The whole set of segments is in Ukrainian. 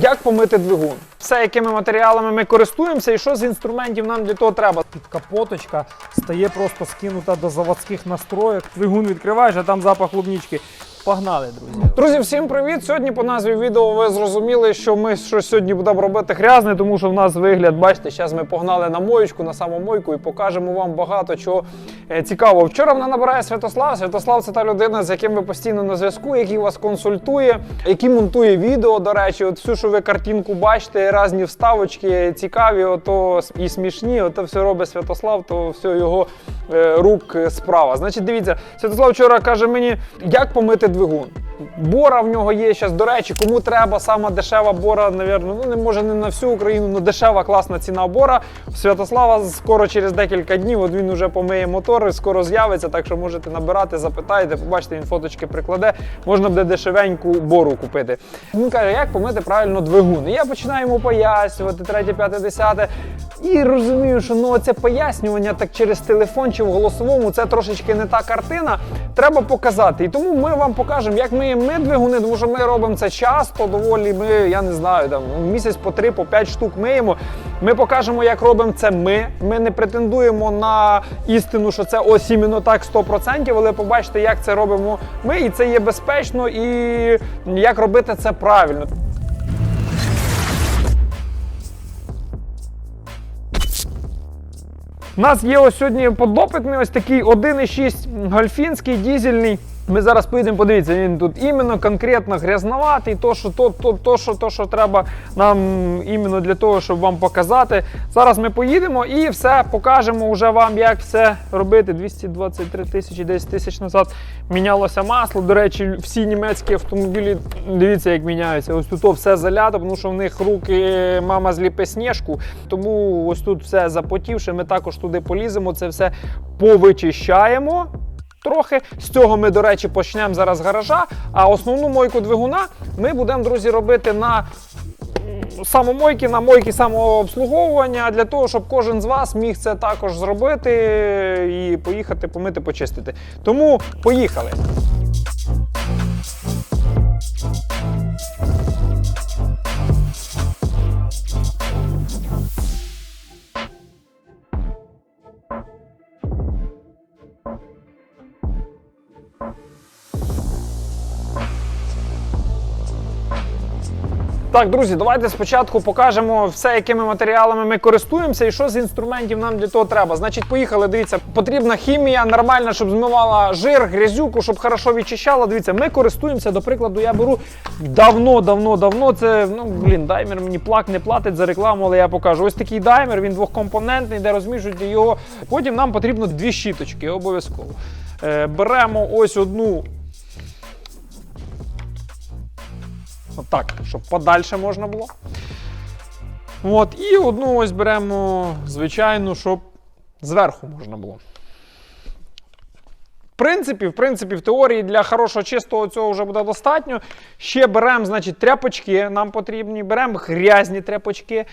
Як помити двигун? Все, якими матеріалами ми користуємося, і що з інструментів нам для того треба. Під капоточка стає просто скинута до заводських настроєк. Двигун відкриваєш, а там запах клубнички. Погнали, друзі. Друзі, всім привіт! Сьогодні по назві відео ви зрозуміли, що ми щось сьогодні будемо робити грязне, тому що в нас вигляд, бачите, зараз ми погнали на моєчку, на самомойку і покажемо вам багато чого е, цікавого. Вчора вона набирає Святослав. Святослав це та людина, з яким ви постійно на зв'язку, який вас консультує, який монтує відео. До речі, от всю, що ви картинку бачите, різні вставочки цікаві, ото і смішні, ото все робить Святослав, то все його рук е, справа. Значить, дивіться, Святослав вчора каже мені, як помити двигун. Бора в нього є зараз. До речі, кому треба сама дешева бора, навірно, ну не може не на всю Україну, але дешева класна ціна бора. Святослава скоро через декілька днів. От він вже помиє мотор, скоро з'явиться. Так що можете набирати, запитайте, побачите, він фоточки прикладе. Можна буде дешевеньку бору купити. Він каже, як помити правильно двигун. І я починаю йому пояснювати, третє, п'яте, десяте. І розумію, що ну це пояснювання так через телефон чи в голосовому це трошечки не та картина. Треба показати. І тому ми вам покажемо, як ми ми двигуни, тому що ми робимо це часто, доволі. Ми, я не знаю, там місяць по три, по п'ять штук миємо. Ми покажемо, як робимо це ми. Ми не претендуємо на істину, що це ось іменно так 100%, але побачите, як це робимо ми, і це є безпечно, і як робити це правильно. У нас є ось сьогодні подопитний ось такий 1,6 гольфінський дізельний. Ми зараз поїдемо, подивіться, він тут іменно конкретно грязноватий, то, що, то, то, то, що, то, що треба нам іменно для того, щоб вам показати. Зараз ми поїдемо і все покажемо вже вам, як все робити. 223 тисячі, 10 тисяч назад мінялося масло. До речі, всі німецькі автомобілі, дивіться, як міняються. Ось тут все залято, тому що в них руки мама зліпе сніжку. Тому ось тут все запотівше. Ми також туди поліземо, це все повичищаємо. Трохи з цього ми, до речі, почнемо зараз гаража. А основну мойку двигуна ми будемо, друзі, робити на самомойки, на мойки самообслуговування для того, щоб кожен з вас міг це також зробити і поїхати помити, почистити. Тому поїхали. Так, друзі, давайте спочатку покажемо все, якими матеріалами ми користуємося і що з інструментів нам для того треба. Значить, поїхали. Дивіться, потрібна хімія нормальна, щоб змивала жир, грязюку, щоб хорошо відчищала. Дивіться, ми користуємося, до прикладу, я беру давно, давно, давно. Це ну блін, даймер мені плак не платить за рекламу, але я покажу. Ось такий даймер, він двохкомпонентний, де розміщують його. Потім нам потрібно дві щіточки, обов'язково. Е, беремо ось одну Отак, щоб подальше можна було. От, і одну ось беремо звичайну, щоб зверху можна було. В принципі, в принципі, в теорії для хорошого чистого цього вже буде достатньо. Ще беремо, значить, тряпочки нам потрібні, беремо грязні тряпочки.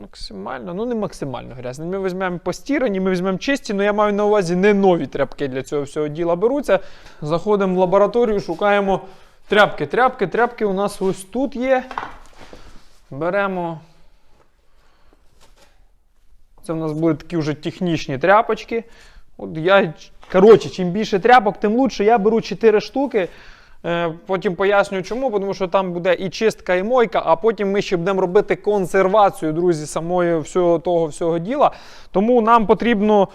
Максимально, ну не максимально грязні. Ми візьмемо постірані, ми візьмемо чисті, але я маю на увазі не нові тряпки для цього всього діла беруться. Заходимо в лабораторію, шукаємо тряпки. Тряпки, тряпки у нас ось тут є. Беремо. Це в нас будуть такі вже технічні тряпочки. От я, коротше, чим більше тряпок, тим лучше. Я беру 4 штуки. Е, Потім поясню чому, тому що там буде і чистка, і мойка, а потім ми ще будемо робити консервацію, друзі, самої всього того всього діла. Тому нам потрібно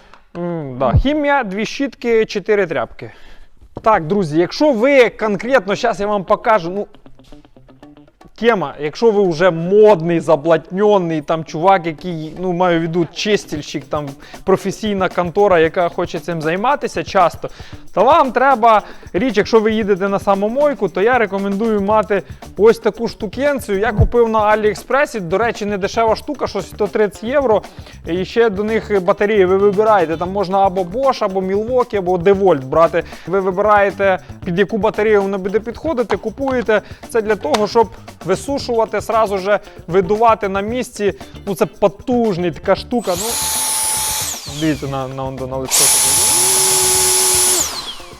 да, хімія, дві щітки, 4 тряпки. Так, друзі, якщо ви конкретно, зараз я вам покажу, ну, тема, якщо ви вже модний, заблатньоний, там чувак, який, ну, маю в виду чистільщик, там професійна контора, яка хоче цим займатися часто, то вам треба річ, якщо ви їдете на самомойку, то я рекомендую мати ось таку штукенцію. Я купив на Аліекспресі, до речі, не дешева штука, щось 130 євро. І ще до них батареї ви вибираєте. Там можна або Bosch, або Milwaukee, або DeWalt брати. Ви вибираєте, під яку батарею воно буде підходити, купуєте. Це для того, щоб висушувати, сразу же видувати на місці. Ну це потужний така штука. Ну, дивіться на, на, на, на лицо.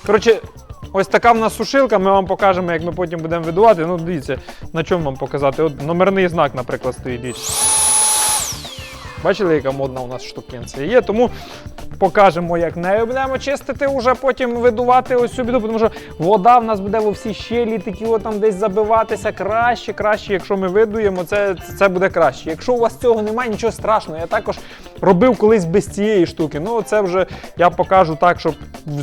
Коротше, Ось така в нас сушилка, ми вам покажемо, як ми потім будемо видувати. Ну, дивіться, на чому вам показати. От номерний знак, наприклад, стоїть. Бачили, яка модна у нас штукенція є, тому покажемо, як нею будемо чистити, уже потім видувати ось цю біду, тому що вода в нас буде во всі щелі, такі от там десь забиватися краще, краще, якщо ми видуємо, це, це буде краще. Якщо у вас цього немає, нічого страшного. Я також робив колись без цієї штуки. Ну, це вже я покажу так, щоб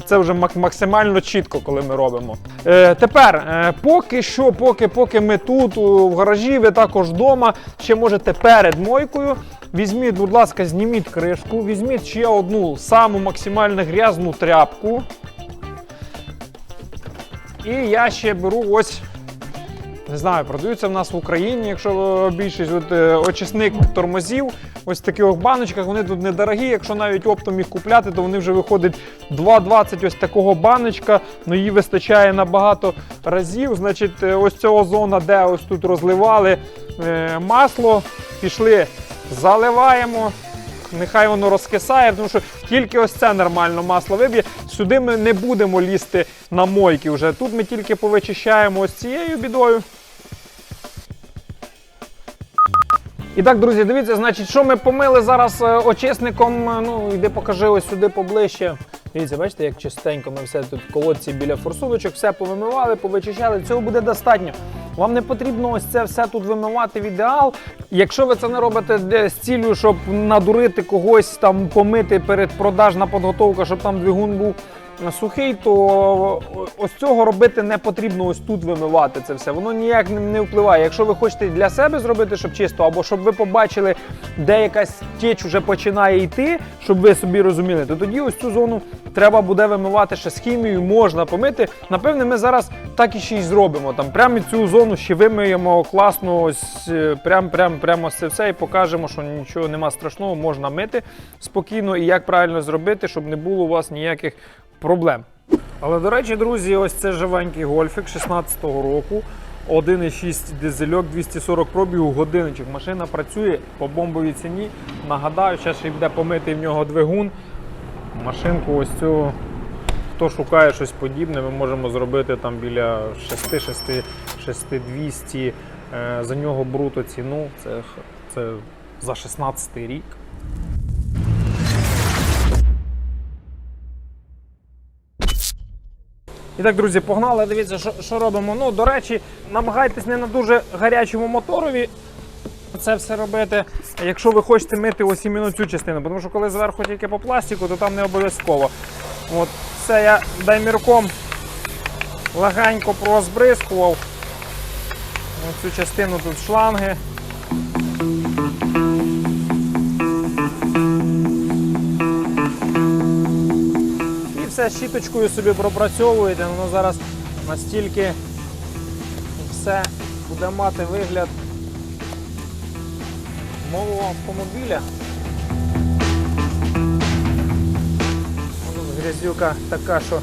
це вже максимально чітко, коли ми робимо. Е, тепер, е, поки що, поки, поки ми тут, у, гаражі, ви також вдома, ще можете перед мойкою. Візьміть, будь ласка, зніміть кришку, візьміть ще одну саму максимально грязну тряпку. І я ще беру ось. Не знаю, продаються в нас в Україні, якщо більшість от, е, очисник тормозів, ось в таких баночках, вони тут недорогі. Якщо навіть оптом їх купляти, то вони вже виходять 2,20 ось такого баночка, ну її вистачає на багато разів. Значить, е, ось цього зона, де ось тут розливали е, масло, пішли, заливаємо. Нехай воно розкисає, тому що тільки ось це нормально масло виб'є. Сюди ми не будемо лізти на мойки вже. Тут ми тільки повичищаємо ось цією бідою. І так, друзі, дивіться, значить, що ми помили зараз е, очисником. е, Ну, йди покажи ось сюди поближче. Дивіться, бачите, як чистенько ми все тут в колодці біля форсуночок, все повимивали, повичищали. Цього буде достатньо. Вам не потрібно ось це все тут вимивати в ідеал. Якщо ви це не робите де- з цілею, щоб надурити когось, там помити перед продажна підготовка, щоб там двигун був сухий, то ось цього робити не потрібно ось тут вимивати це все. Воно ніяк не- впливає. Якщо ви хочете для себе зробити, щоб чисто, або щоб ви побачили, де якась теч вже починає йти, щоб ви собі розуміли, то тоді ось цю зону треба буде вимивати ще з хімією, можна помити. Напевне, ми зараз так і ще й зробимо. Там прямо цю зону ще вимиємо класно, ось е, прям, прям, прямо це все і покажемо, що нічого нема страшного, можна мити спокійно і як правильно зробити, щоб не було у вас ніяких проблем. Але до речі, друзі, ось це живенький гольфік 16-го року. 1,6 дизельок, 240 пробігу, годинничок. Машина працює по бомбовій ціні. Нагадаю, ще й буде помитий в нього двигун. Машинку ось цю, хто шукає щось подібне, ми можемо зробити там біля 6 6 6200 е, За нього бруто ціну. Це, це за 16 рік. І так, друзі, погнали. Дивіться, що, що робимо. Ну, до речі, намагайтесь не на дуже гарячому моторові це все робити. Якщо ви хочете мити ось іменно цю частину, тому що коли зверху тільки по пластику, то там не обов'язково. От, все я даймірком легенько прозбризкував. Цю частину тут шланги. Все щіточкою собі пропрацьовуєте, воно зараз настільки все буде мати вигляд нового автомобіля. Грязюка така, що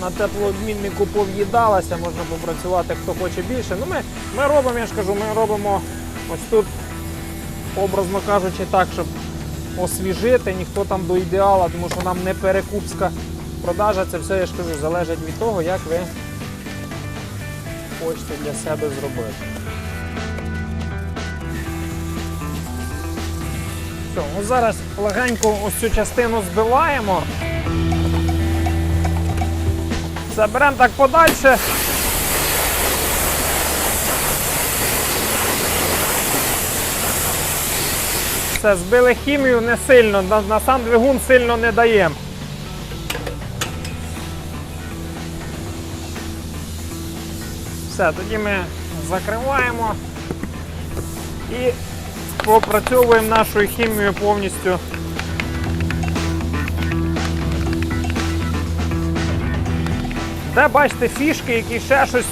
на теплообміннику пов'їдалася, можна попрацювати хто хоче більше. Ну, ми, ми робимо, я ж кажу, ми робимо ось тут, образно кажучи, так, щоб освіжити, ніхто там до ідеала, тому що нам не перекупська продажа, це все, я ж кажу, залежить від того, як ви хочете для себе зробити. Все, ну зараз легенько ось цю частину збиваємо. Заберемо так подальше. Все, збили хімію не сильно, на, на сам двигун сильно не даємо. Все, тоді ми закриваємо і попрацьовуємо нашою хімією повністю. Де бачите фішки, які ще щось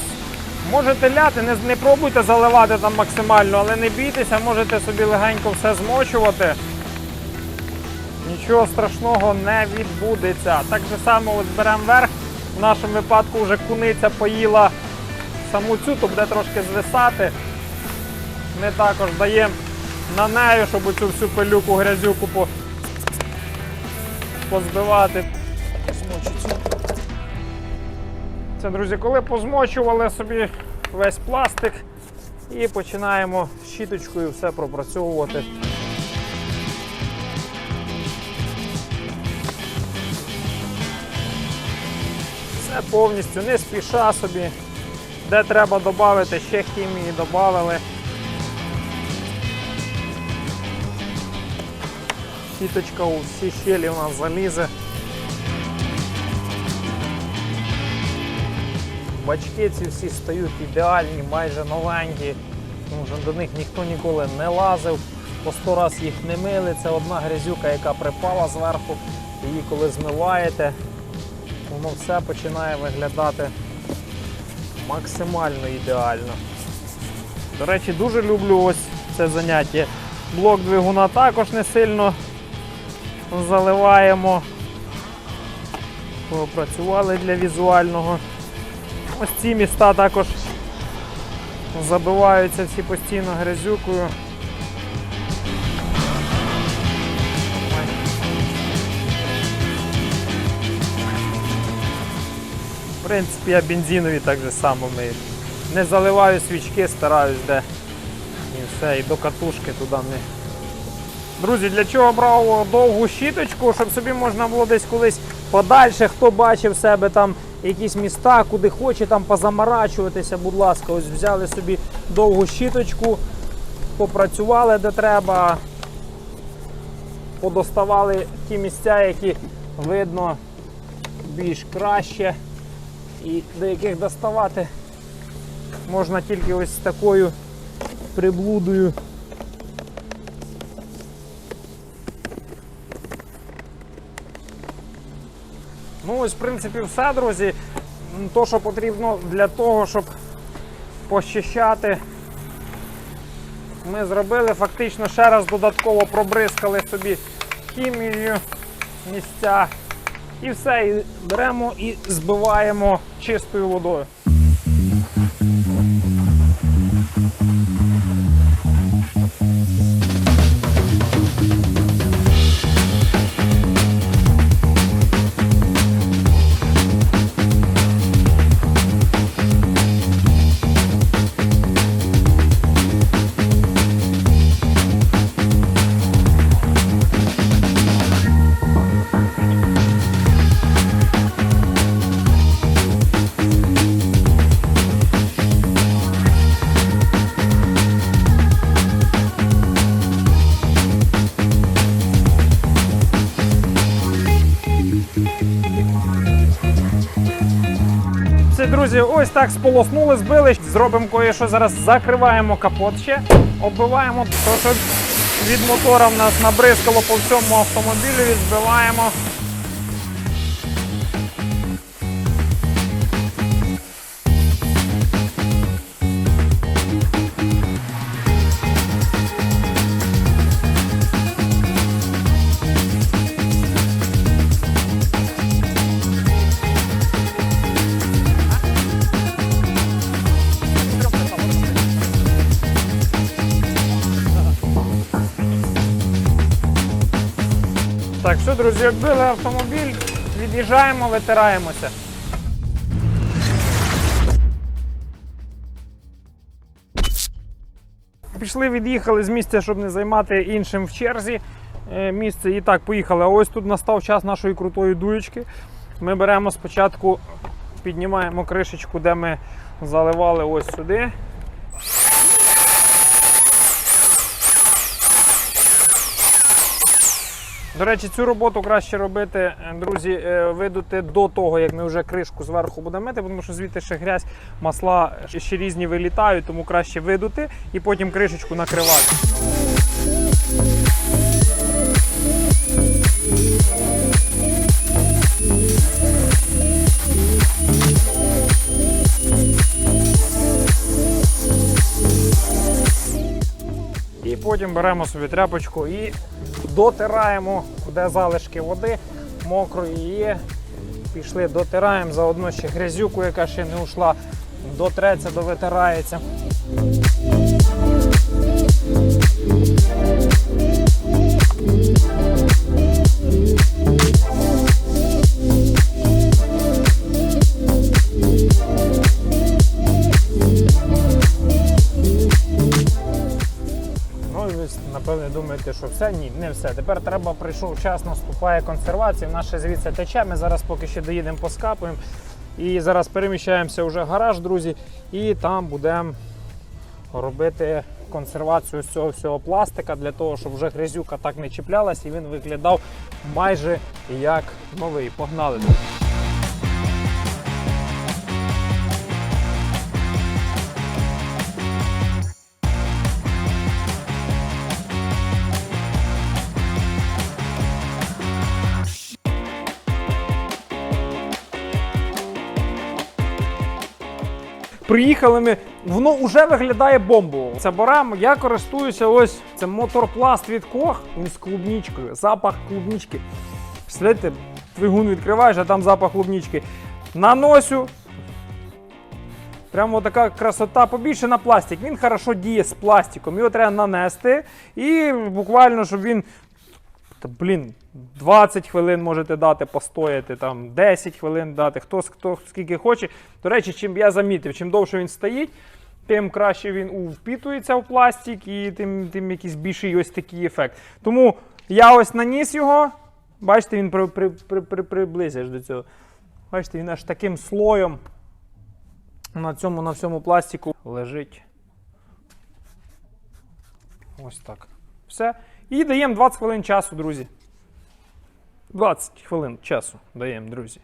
можете ляти, не, не пробуйте заливати там максимально, але не бійтеся, можете собі легенько все змочувати. Нічого страшного не відбудеться. Так же само от беремо верх. В нашому випадку вже куниця поїла саму цю, то буде трошки звисати. Ми також даємо на нею, щоб цю всю пилюку, грязюку по... позбивати. Все, друзі, коли позмочували собі весь пластик і починаємо щіточкою все пропрацьовувати. Все повністю не спіша собі. Де треба додати, ще хімії додали. Сіточка у всі щелі у нас залізе. Бачки ці всі стають ідеальні, майже новенькі, тому що до них ніхто ніколи не лазив, по сто раз їх не мили. Це одна грязюка, яка припала зверху. Її коли змиваєте, воно все починає виглядати максимально ідеально. До речі, дуже люблю ось це заняття. Блок двигуна також не сильно заливаємо. Попрацювали для візуального. Ось ці міста також забиваються всі постійно грязюкою. В принципі, я бензинові так же само мию. Не заливаю свічки, стараюсь де. І все, і до катушки туди не. Друзі, для чого брав довгу щіточку, щоб собі можна було десь колись подальше, хто бачив себе там якісь міста, куди хоче там позамарачуватися, будь ласка, ось взяли собі довгу щіточку, попрацювали де треба, подоставали ті місця, які видно більш краще, і до яких доставати можна тільки ось такою приблудою. Ну ось, в принципі, все, друзі. То, що потрібно для того, щоб пощищати, ми зробили. Фактично ще раз додатково пробризкали собі хімією місця. І все, і беремо і збиваємо чистою водою. Друзі, ось так сполоснули, збили. Зробимо кое-що зараз. Закриваємо капот ще, оббиваємо, то що від мотора в нас набризкало по всьому автомобілю, відбиваємо. Все, друзі, оббили автомобіль, від'їжджаємо, витираємося. Пішли, від'їхали з місця, щоб не займати іншим в черзі е, місце. І так, поїхали. А ось тут настав час нашої крутої дуєчки. Ми беремо спочатку, піднімаємо кришечку, де ми заливали ось сюди. До речі, цю роботу краще робити, е, друзі, е, видути до того, як ми вже кришку зверху будемо мити, тому що звідти ще грязь, масла ще різні вилітають, тому краще видути і потім кришечку накривати. І потім беремо собі тряпочку і дотираємо, де залишки води мокрої є. Пішли, дотираємо, заодно ще грязюку, яка ще не ушла, дотреться, довитирається. Думаєте, що все? Ні, не все. Тепер треба прийшов час, наступає консервація. В нас ще звідси тече. Ми зараз поки ще доїдемо, поскапуємо. І зараз переміщаємося вже в гараж, друзі, і там будемо робити консервацію з цього всього пластика для того, щоб вже грязюка так не чіплялась і він виглядав майже як новий. Погнали. Приїхали ми, воно вже виглядає бомбово. Це беремо, я користуюся ось це моторпласт від Кох, він з клубнічкою, запах клубнічки. Представляєте, двигун відкриваєш, а там запах клубнічки. Наносю. Прямо така красота, побільше на пластик. Він хорошо діє з пластиком. Його треба нанести. І буквально, щоб він. Та, блін, 20 хвилин можете дати постояти, там 10 хвилин дати, хто, хто скільки хоче. До речі, чим я замітив, чим довше він стоїть, тим краще він впітується в пластик і тим, тим якийсь більший ось такий ефект. Тому я ось наніс його. Бачите, він при, при, при, при, приблизиш до цього. Бачите, він аж таким слоєм на цьому на всьому пластику лежить. Ось так. Все. І даємо 20 хвилин часу, друзі. 20 хвилин часу даємо, друзі.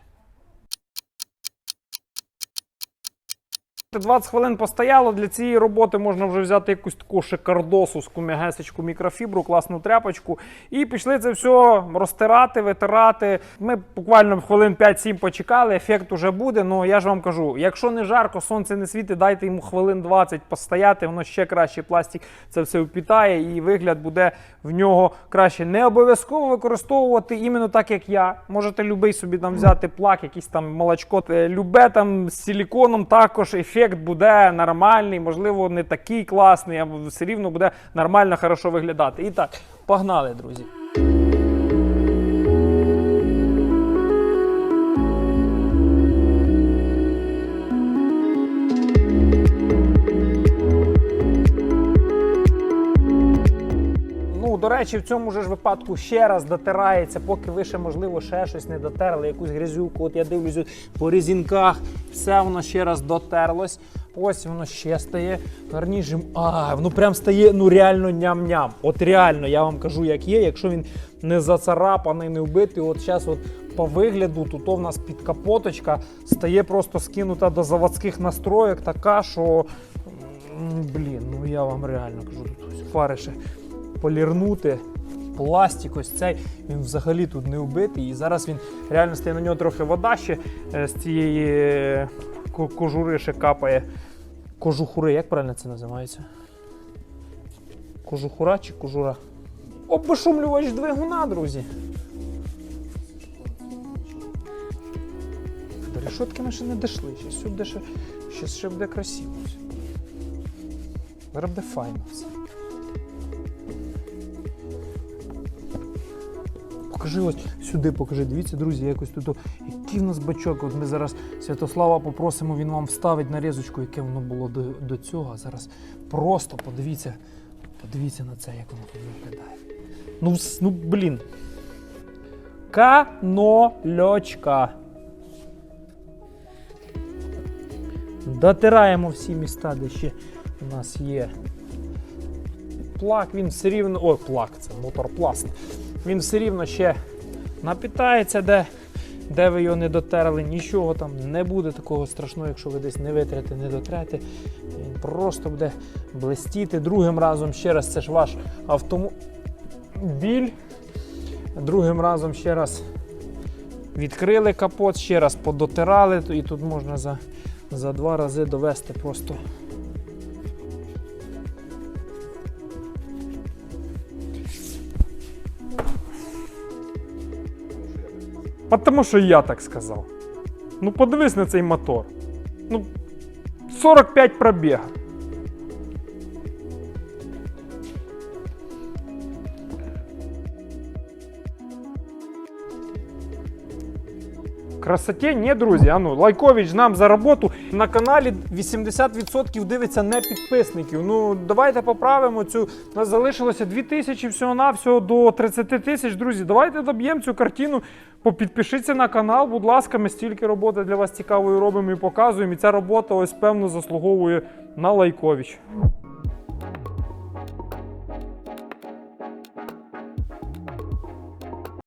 20 хвилин постояло. Для цієї роботи можна вже взяти якусь таку шикардосу, скум'ягесечку, мікрофібру, класну тряпочку. І пішли це все розтирати, витирати. Ми буквально хвилин 5-7 почекали, ефект уже буде. Ну я ж вам кажу, якщо не жарко, сонце не світить, дайте йому хвилин 20 постояти, воно ще краще пластик це все впітає, і вигляд буде в нього краще. Не обов'язково використовувати іменно так, як я. Можете любий собі там взяти плак, якийсь там молочко, е, любе там з силіконом також ефект буде нормальний, можливо, не такий класний, а все рівно буде нормально, хорошо виглядати. І так, погнали, друзі. Речі, в цьому ж випадку ще раз дотирається, поки ви ще, можливо, ще щось не дотерли, якусь грязюку. От я дивлюсь по резинках, все воно ще раз дотерлось. Ось воно ще стає гарнішим. А, воно прям стає ну реально ням-ням. От реально, я вам кажу, як є, якщо він не зацарапаний, не вбитий, от зараз от по вигляду тут у нас підкапоточка стає просто скинута до заводських настроєк, така, що блін, ну я вам реально кажу, тут фари ще полірнути. Пластик ось цей, він взагалі тут не вбитий. І зараз він реально стає на нього трохи вода ще е, з цієї е, кожури ще капає. Кожухури, як правильно це називається? Кожухура чи кожура? Обешумлювач двигуна, друзі. До решетки ми ще не дійшли. Ще сюди ще, ще, буде красиво. Зараз буде файно все. Покажи ось сюди, покажи. Дивіться, друзі, якось тут. Який в нас бачок. От ми зараз Святослава попросимо, він вам вставить нарізочку, яке воно було до, до цього. Зараз просто подивіться, подивіться на це, як воно тут виглядає. Ну, ну блін. Канольочка. Дотираємо всі міста, де ще у нас є плак, він все рівно. Ой, плак, це моторпласт. Він все рівно ще напітається, де, де ви його не дотерли. Нічого там не буде такого страшного, якщо ви десь не витрете, не дотрете. Він просто буде блистіти. Другим разом ще раз це ж ваш автомобіль. Другим разом ще раз відкрили капот, ще раз подотирали, і тут можна за, за два рази довести просто. Потому що я так сказав. Ну подивись на цей мотор. Ну, 45 пробіга. Красоті. Ні, друзі, а ну, Лайкович нам за роботу. На каналі 80% дивиться не підписників. Ну, давайте поправимо цю. У нас залишилося 2 тисячі всього-навсього до 30 тисяч. Друзі, давайте доб'ємо цю картину. Попідпишіться на канал, будь ласка, ми стільки роботи для вас цікавої робимо і показуємо. І ця робота ось певно заслуговує на Лайкович.